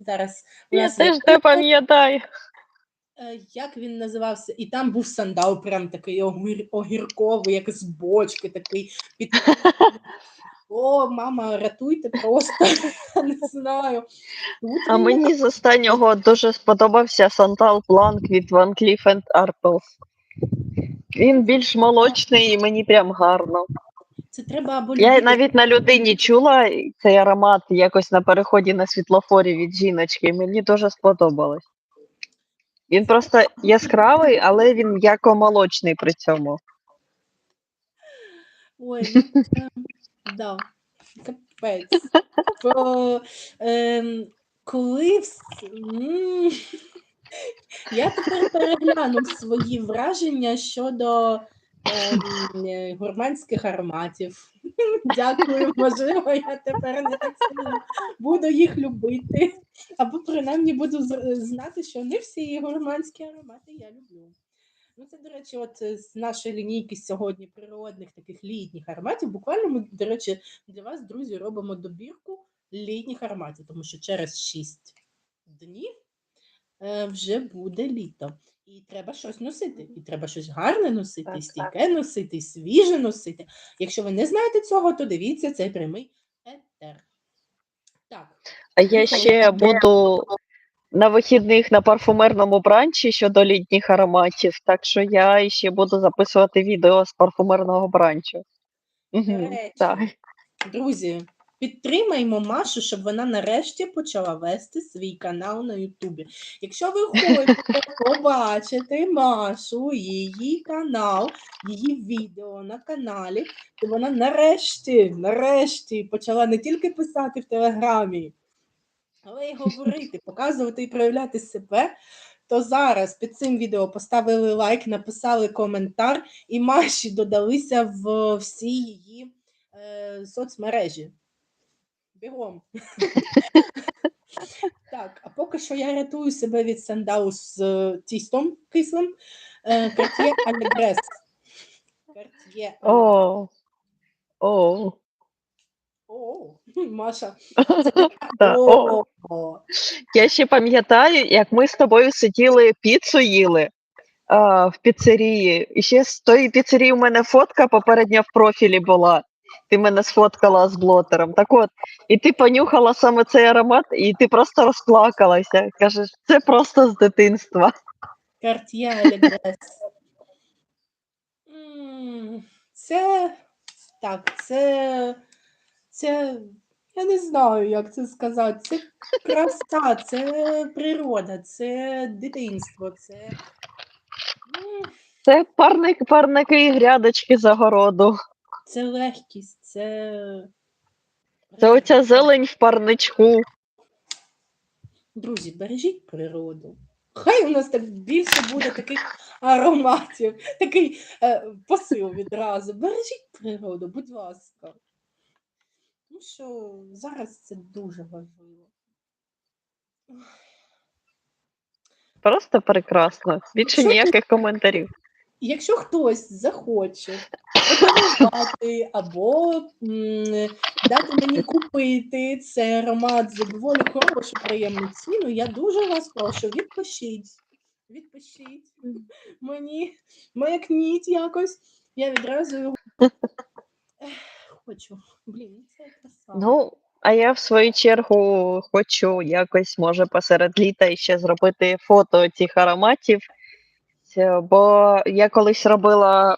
Зараз у нас є теж не пам'ятаю. Е, Як він називався? І там був сандал, прям такий огір, огірковий, як з бочки, такий під. О, мама, рятуйте просто. Не знаю. Тут А він мені з останнього дуже сподобався Сантал Бланк від Van Cleef Arpels. Він більш молочний і мені прям гарно. Це треба або Я любити- навіть на людині чула цей аромат якось на переході на світлофорі від жіночки. Мені дуже сподобалось. Він просто яскравий, але він м'яко молочний при цьому. Ой, ну, да, капець. Бо, ем, коли вс- м, я тепер переглянув свої враження щодо е, гурманських ароматів. Дякую, можливо, я тепер не так сильно буду їх любити. Або принаймні буду з- знати, що не всі гурманські аромати я люблю. Ну, це, до речі, от е, з нашої лінійки сьогодні природних таких літніх ароматів. Буквально ми, до речі, для вас, друзі, робимо добірку літніх ароматів, тому що через 6 днів е, вже буде літо. І треба щось носити. І треба щось гарне носити, Так, стійке носити, свіже носити. Якщо ви не знаєте цього, то дивіться цей прямий етер. Так, А я ще буду на вихідних на парфумерному бранчі щодо літніх ароматів, так що я ще буду записувати відео з парфумерного бранчу. Так. Друзі, підтримаймо Машу, щоб вона нарешті почала вести свій канал на Ютубі. Якщо ви хочете побачити Машу, її канал, її відео на каналі, то вона нарешті, нарешті почала не тільки писати в Телеграмі, але й говорити, показувати і проявляти себе. То зараз під цим відео поставили лайк, написали коментар, і Маші додалися в всі її е, соцмережі. Бігом. так, а поки що я рятую себе від сандалу з е, тістом кислим. Allegres. Cartier Allegres. О, о, О, Маша. О. Я ще пам'ятаю, як ми з тобою сиділи піцу їли в піцерії. І ще з тої піцерії у мене фотка попередня в профілі була. Ти мене сфоткала з блотером. Так от, і ти понюхала саме цей аромат, і ти просто розплакалася. Кажеш, це просто з дитинства. Allegres. Це так, це, це я не знаю, як це сказати. Це краса, це природа, це дитинство, це. Це парник, парники і грядочки з огороду. Це легкість, це. Це оця зелень в парничку. Друзі, бережіть природу. Хай у нас так більше буде таких ароматів, такий е, посил відразу. Бережіть природу, будь ласка. Тому що зараз це дуже важливо. Просто прекрасно. Більше ніяких коментарів. Якщо хтось захоче подарувати або м, дати мені купити цей аромат за доволі хорошу приємну ціну, я дуже вас прошу, відпишіть. Відпишіть мені, маякніть якось. Я відразу його хочу. Блін, це краса. Ну, а я в свою чергу хочу якось, може, посеред літа ще зробити фото цих ароматів. Це- Бо я колись робила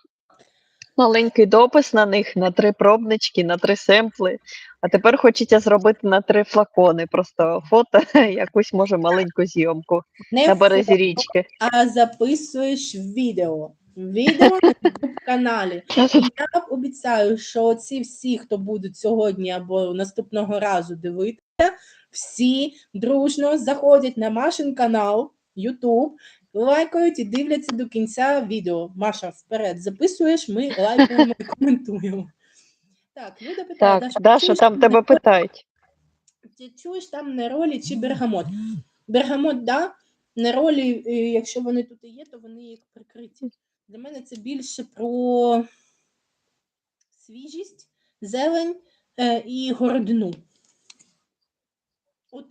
маленький допис на них на три пробнички, на три семпли. А тепер хочеться зробити на три флакони. Просто фото, якусь може маленьку зйомку Не на березі фото, річки. а записуєш відео. Відео YouTube каналі. Я обіцяю, що ці всі, хто будуть сьогодні або наступного разу дивитися, всі дружно заходять на Машин канал YouTube, лайкають і дивляться до кінця відео. Маша, вперед, записуєш, ми лайкаємо і коментуємо. Так, Люда питає, Так, Даша, Даша, чуєш, там тебе питають. ти чуєш там неролі чи бергамот? Бергамот, да, неролі, е, якщо вони тут і є, то вони як прикриті. Для мене це більше про свіжість, зелень е, і городину. От